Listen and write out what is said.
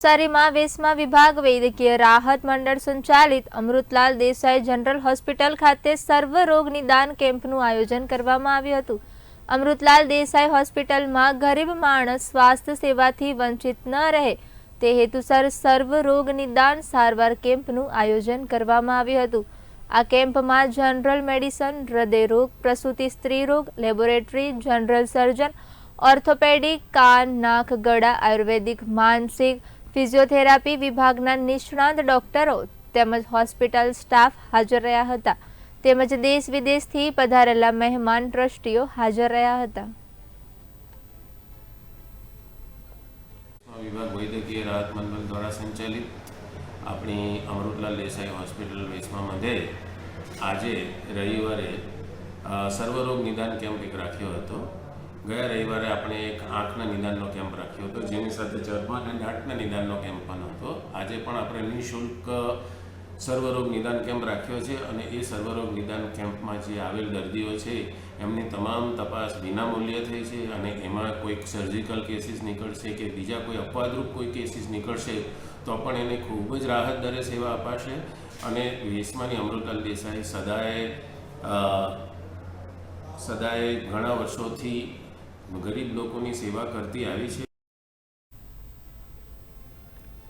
નવસારીમાં વેસ્મા વિભાગ વૈદ્યકીય રાહત મંડળ સંચાલિત અમૃતલાલ દેસાઈ જનરલ હોસ્પિટલ ખાતે સર્વ રોગ નિદાન કેમ્પનું આયોજન કરવામાં આવ્યું હતું. અમૃતલાલ દેસાઈ હોસ્પિટલમાં ગરીબ માણસ સ્વાસ્થ્ય સેવાથી વંચિત ન રહે, તે હેતુસર સર્વ રોગ નિદાન સારવાર કેમ્પનું આયોજન કરવામાં આવ્યું હતું. આ કેમ્પમાં જનરલ મેડિસન હૃદયરોગ પ્રસૂતિ સ્ત્રીરોગ લેબોરેટરી, જનરલ સર્જન, ઓર્થોપેડિક, કાન, નાક, ગળા, આયુર્વેદિક, માનસિક ફિઝિયોથેરાપી વિભાગના નિષ્ણાંત ડોક્ટરો તેમજ હોસ્પિટલ સ્ટાફ હાજર રહ્યા હતા. તેમજ દેશ વિદેશથી પધારેલા મહેમાન ટ્રસ્ટીઓ હાજર રહ્યા હતા. વિભાગ વૈદ્યકીય રાહત મંડળ દ્વારા સંચાલિત આપણી અમૃતલાલ દેસાઈ હોસ્પિટલ વેસમાં મધ્યે આજે રવિવારે સર્વરોગ નિદાન કેમ્પ એક રાખ્યો હતો. ગયા રવિવારે આપણે એક આંખના નિદાનનો કેમ્પ રાખ્યો હતો, જેની સાથે ચર્મા અને દાંતના નિદાનનો કેમ્પ પણ હતો. આજે પણ આપણે નિઃશુલ્ક સર્વરોગ નિદાન કેમ્પ રાખ્યો છે અને એ સર્વરોગ નિદાન કેમ્પમાં જે આવેલ દર્દીઓ છે, એમની તમામ તપાસ વિનામૂલ્યે થઈ છે અને એમાં કોઈક સર્જિકલ કેસીસ નીકળશે કે બીજા કોઈ અપવાદરૂપ કોઈ કેસીસ નીકળશે, તો પણ એને ખૂબ જ રાહત દરે સેવા અપાશે. અને વેસમાની અમૃતલાલ દેસાઈ સદાએ સદાય ઘણા વર્ષોથી ગરીબ લોકોની સેવા કરતી આવી છે.